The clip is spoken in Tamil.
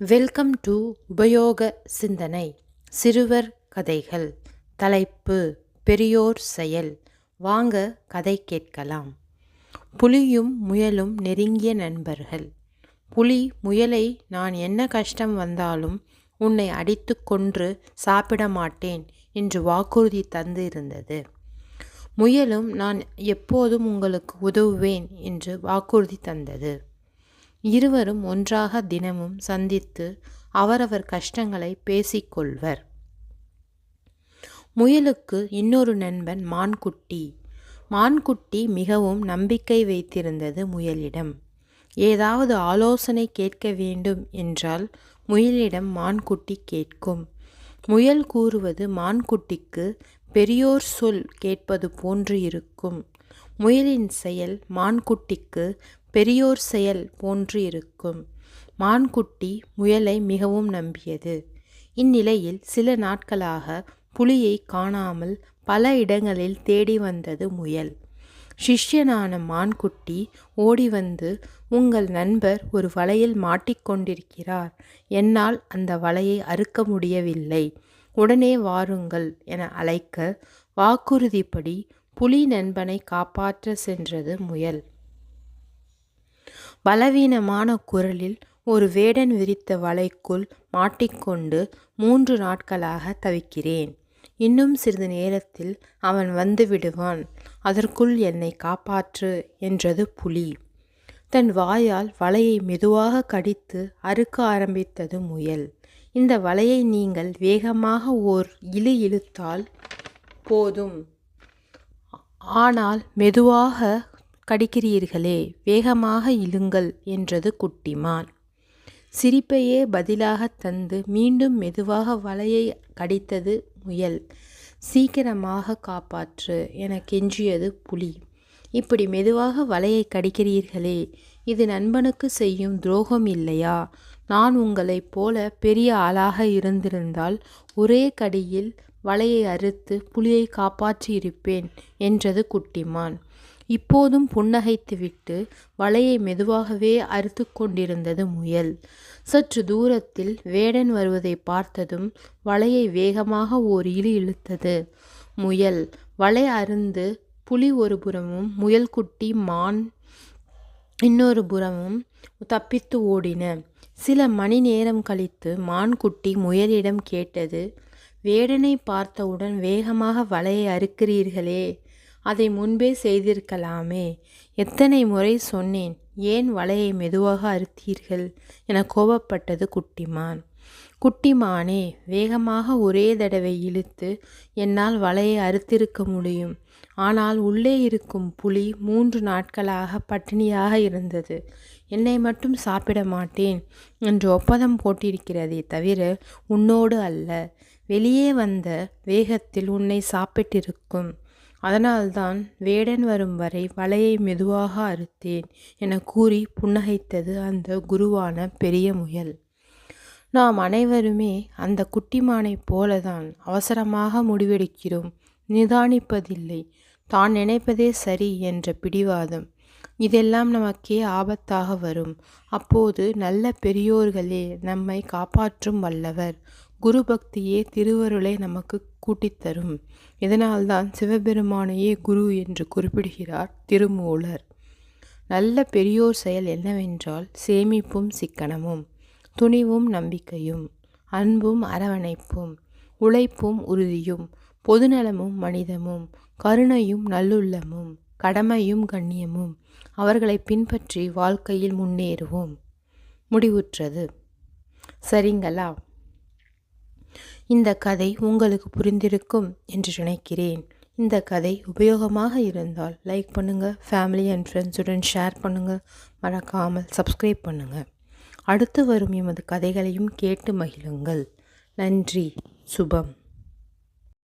வெல்கம் டு உபயோக சிந்தனை சிறுவர் கதைகள். தலைப்பு பெரியோர் செயல். வாங்க கதை கேட்கலாம். புலியும் முயலும் நெருங்கிய நண்பர்கள். புலி முயலை நான் என்ன கஷ்டம் வந்தாலும் உன்னை அடித்து கொன்று சாப்பிட மாட்டேன் என்று வாக்குறுதி தந்து இருந்தது முயலும் நான் எப்போதும் உங்களுக்கு உதவுவேன் என்று வாக்குறுதி தந்தது. இருவரும் ஒன்றாக தினமும் சந்தித்து அவரவர் கஷ்டங்களை பேசிக்கொள்வர். முயலுக்கு இன்னொரு நண்பன் மான்குட்டி. மான்குட்டி மிகவும் நம்பிக்கை வைத்திருந்தது முயலிடம். ஏதாவது ஆலோசனை கேட்க வேண்டும் என்றால் முயலிடம் மான்குட்டி கேட்கும். முயல் கூறுவது மான்குட்டிக்கு பெரியோர் சொல் கேட்பது போன்று இருக்கும். முயலின் செயல் மான்குட்டிக்கு பெரியோர் செயல் போன்று இருக்கும். மான்குட்டி முயலை மிகவும் நம்பியது. இந்நிலையில் சில நாட்களாக புலியை காணாமல் பல இடங்களில் தேடி வந்தது முயல். சிஷ்யனான மான்குட்டி ஓடி வந்து உங்கள் நண்பர் ஒரு வலையில் மாட்டிக்கொண்டிருக்கிறார். என்னால் அந்த வலையை அறுக்க முடியவில்லை. உடனே வாருங்கள் என அழைக்க வாக்குறுதிப்படி புலி நண்பனை காப்பாற்ற சென்றது முயல். பலவீனமான குரலில் ஒரு வேடன் விரித்த வலைக்குள் மாட்டிக்கொண்டு மூன்று நாட்களாக தவிக்கிறேன். இன்னும் சிறிது நேரத்தில் அவன் வந்து விடுவான். அதற்குள் என்னை காப்பாற்று என்றது புலி. தன் வாயால் வலையை மெதுவாக கடித்து அறுக்க ஆரம்பித்தது முயல். இந்த வலையை நீங்கள் வேகமாக ஓர் இழு இழுத்தால் போதும். ஆனால் மெதுவாக கடிக்கிறீர்களே வேகமாக இழுங்கள் என்றது குட்டிமான். சிரிப்பையே பதிலாக தந்து மீண்டும் மெதுவாக வலையை கடித்தது முயல். சீக்கிரமாக காப்பாற்று என கெஞ்சியது புலி. இப்படி மெதுவாக வலையை கடிக்கிறீர்களே இது நண்பனுக்கு செய்யும் துரோகம் இல்லையா? நான் உங்களைப் போல பெரிய ஆளாக இருந்திருந்தால் ஒரே கடியில் வலையை அறுத்து புலியை காப்பாற்றியிருப்பேன் என்றது குட்டிமான். இப்போதும் புன்னகைத்துவிட்டு வலையை மெதுவாகவே அறுத்து கொண்டிருந்தது முயல். சற்று தூரத்தில் வேடன் வருவதை பார்த்ததும் வலையை வேகமாக ஓர் இழு இழுத்தது. முயல் வலை அருந்து புலி ஒரு புறமும் முயல்குட்டி மான் இன்னொரு புறமும் தப்பித்து ஓடின. சில மணி நேரம் கழித்து மான்குட்டி முயலிடம் கேட்டது வேடனை பார்த்தவுடன் வேகமாக வலையை அறுக்கிறீர்களே அதை முன்பே செய்திருக்கலாமே. எத்தனை முறை சொன்னேன் ஏன் வலையை மெதுவாக அறுத்தீர்கள்? என கோபப்பட்டது குட்டிமான். குட்டிமானே வேகமாக ஒரே தடவை இழுத்து என்னால் வலையை அறுத்திருக்க முடியும். ஆனால் உள்ளே இருக்கும் புலி மூன்று நாட்களாக பட்டினியாக இருந்தது. என்னை மட்டும் சாப்பிட மாட்டேன் என்று ஒப்பந்தம் போட்டிருக்கிறதே தவிர உன்னோடு அல்ல. வெளியே வந்த வேகத்தில் உன்னை சாப்பிட்டிருக்கும். அதனால்தான் வேடன் வரும் வரை வலையை மெதுவாக அறுத்தேன் என கூறி புன்னகைத்தது அந்த குருவான பெரிய முயல். நாம் அனைவருமே அந்த குட்டிமானைப் போலதான் அவசரமாக முடிவெடுக்கிறோம். நிதானிப்பதில்லை. தான் நினைப்பதே சரி என்ற பிடிவாதம். இதெல்லாம் நமக்கே ஆபத்தாக வரும். அப்போது நல்ல பெரியோர்களே நம்மை காப்பாற்றும் வல்லவர். குரு பக்தியே திருவருளை நமக்கு கூட்டித்தரும் இதனால்தான் சிவபெருமானையே குரு என்று குறிப்பிடுகிறார் திருமூலர். நல்ல பெரியோர் செயல் என்னவென்றால் சேமிப்பும் சிக்கனமும் துணிவும் நம்பிக்கையும் அன்பும் அரவணைப்பும் உழைப்பும் உறுதியும் பொதுநலமும் மனிதமும் கருணையும் நல்லுள்ளமும் கடமையும் கண்ணியமும் அவர்களை பின்பற்றி வாழ்க்கையில் முன்னேறுவோம். முடிவுற்றது. சரிங்களா? இந்த கதை உங்களுக்கு புரிந்திருக்கும் என்று நினைக்கிறேன். இந்த கதை உபயோகமாக இருந்தால் லைக் பண்ணுங்கள் ஃபேமிலி அண்ட் ஃப்ரெண்ட்ஸுடன் ஷேர் பண்ணுங்கள் மறக்காமல் சப்ஸ்கிரைப் பண்ணுங்கள் அடுத்து வரும் எமது கதைகளையும் கேட்டு மகிழுங்கள். நன்றி. சுபம்.